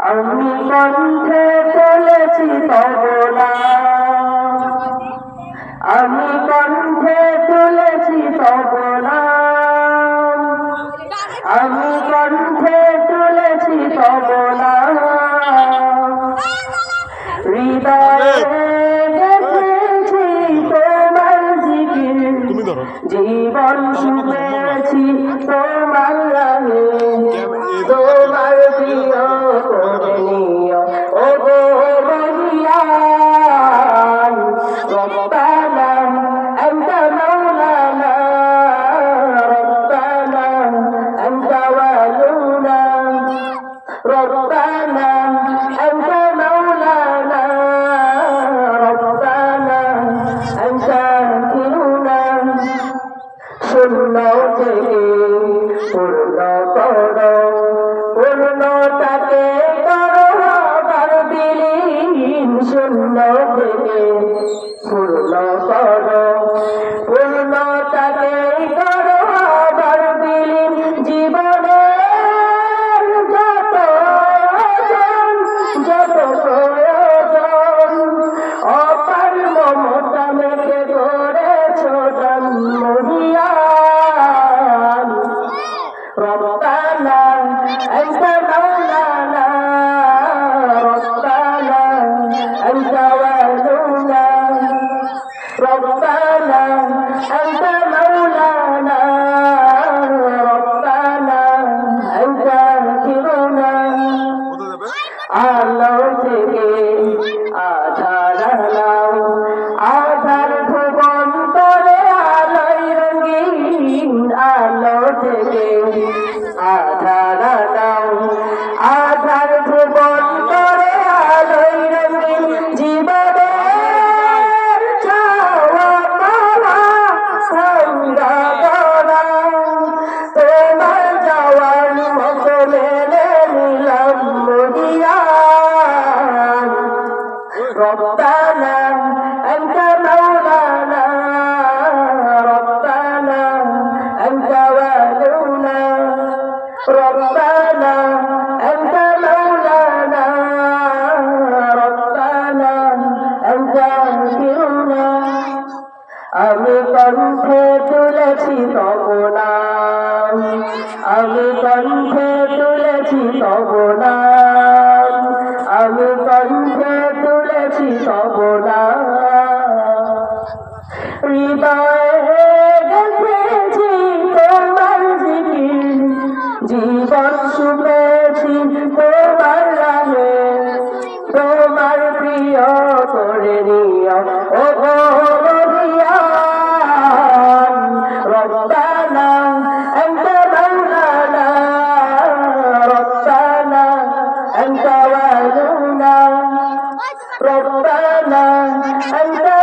আমি কণ্ঠে তুলেছি তবলা আমি কণ্ঠে তুলেছি তবলা আমি কণ্ঠে তুলেছি তবলা হৃদয়ে ধরো জীবন শুনেছি তোমার রাহে তোমার প্রিয় ও গো বলিয়ান পূর্ণতাকে করো শূন্য থেকে পূর্ণ করো। পূর্ণতাকে করো আবার বিলীন জীবনের যত যত ربنا أنت مولانا ربنا أنت ذكرنا আলো থেকে আধার আলাও আধার ভুবন তরে আলোয় রঙিন আলো থেকে আধার আলাও আমি কণ্ঠে তুলেছি তবনা আমি কণ্ঠে তুলেছি তবনা আমি কণ্ঠে তুলেছি তবনা হৃদয়ে গেছেছি তোমার জীবন শুনেছি তোমার ربنا أنت